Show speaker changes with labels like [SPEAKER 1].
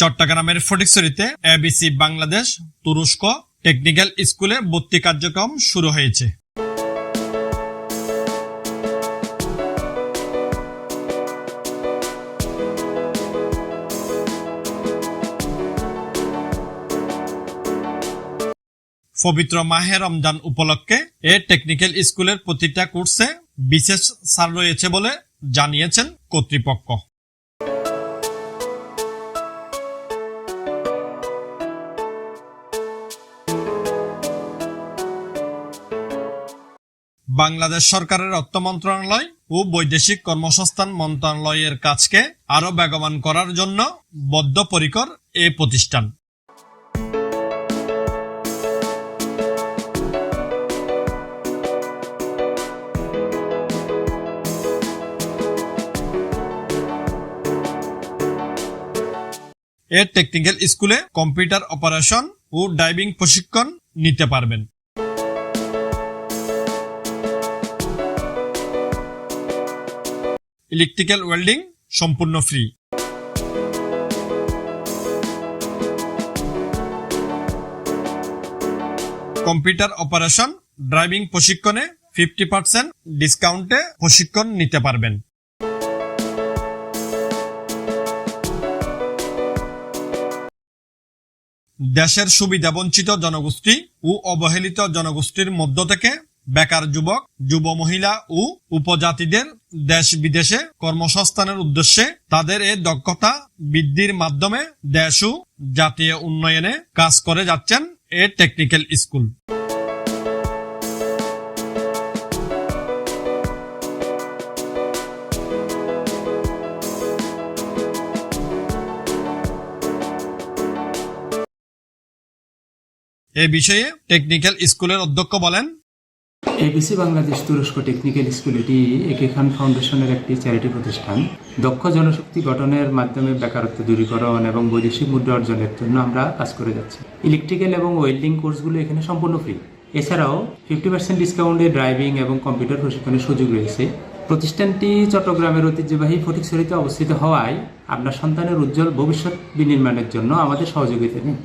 [SPEAKER 1] চট্টগ্রামের ফটিকছড়িতে এবিসি বাংলাদেশ তুরস্ক টেকনিক্যাল স্কুলে ভর্তি কার্যক্রম শুরু হয়েছে। পবিত্র মাহে রমজান উপলক্ষে এ টেকনিক্যাল স্কুলের প্রতিটা কোর্সে বিশেষ ছাড় রয়েছে বলে জানিয়েছেন কর্তৃপক্ষ। বাংলাদেশ সরকারের অর্থ মন্ত্রণালয় ও বৈদেশিক কর্মসংস্থান মন্ত্রণালয়ের কাজকে আরও বেগবান করার জন্য বদ্ধপরিকর এ প্রতিষ্ঠান। এর টেকনিক্যাল স্কুলে কম্পিউটার অপারেশন ও ডাইভিং প্রশিক্ষণ নিতে পারবেন। ইলেকট্রিক্যাল ওয়েল্ডিং সম্পূর্ণ ফ্রি কম্পিউটার অপারেশন ড্রাইভিং প্রশিক্ষণে ফিফটি পার্সেন্ট ডিসকাউন্টে প্রশিক্ষণ নিতে পারবেন। দেশের সুবিধাবঞ্চিত জনগোষ্ঠী ও অবহেলিত জনগোষ্ঠীর মধ্য থেকে বেকার যুবক, যুব মহিলা ও উপজাতিদের দেশ বিদেশে কর্মসংস্থানের উদ্দেশ্যে তাদের এই দক্ষতা বৃদ্ধির মাধ্যমে দেশ ও জাতীয় উন্নয়নে কাজ করে যাচ্ছেন এ টেকনিক্যাল স্কুল। এ বিষয়ে টেকনিক্যাল স্কুলের অধ্যক্ষ বলেন
[SPEAKER 2] এবিসি বাংলাদেশ তুরস্ক টেকনিক্যাল স্কুল এটি একে খান ফাউন্ডেশনের একটি চ্যারিটি প্রতিষ্ঠান। দক্ষ জনশক্তি গঠনের মাধ্যমে বেকারত্ব দূরীকরণ এবং বৈদেশিক মুদ্রা অর্জনের জন্য আমরা কাজ করে যাচ্ছি। ইলেকট্রিক্যাল এবং ওয়েল্ডিং কোর্সগুলো এখানে সম্পূর্ণ ফ্রি। এছাড়াও ফিফটি পার্সেন্ট ডিসকাউন্টে ড্রাইভিং এবং কম্পিউটার প্রশিক্ষণের সুযোগ রয়েছে। প্রতিষ্ঠানটি চট্টগ্রামের ঐতিহ্যবাহী ফটিকছড়িতে অবস্থিত হওয়ায় আপনার সন্তানের উজ্জ্বল ভবিষ্যৎ বিনির্মাণের জন্য আমাদের সহযোগিতা নিন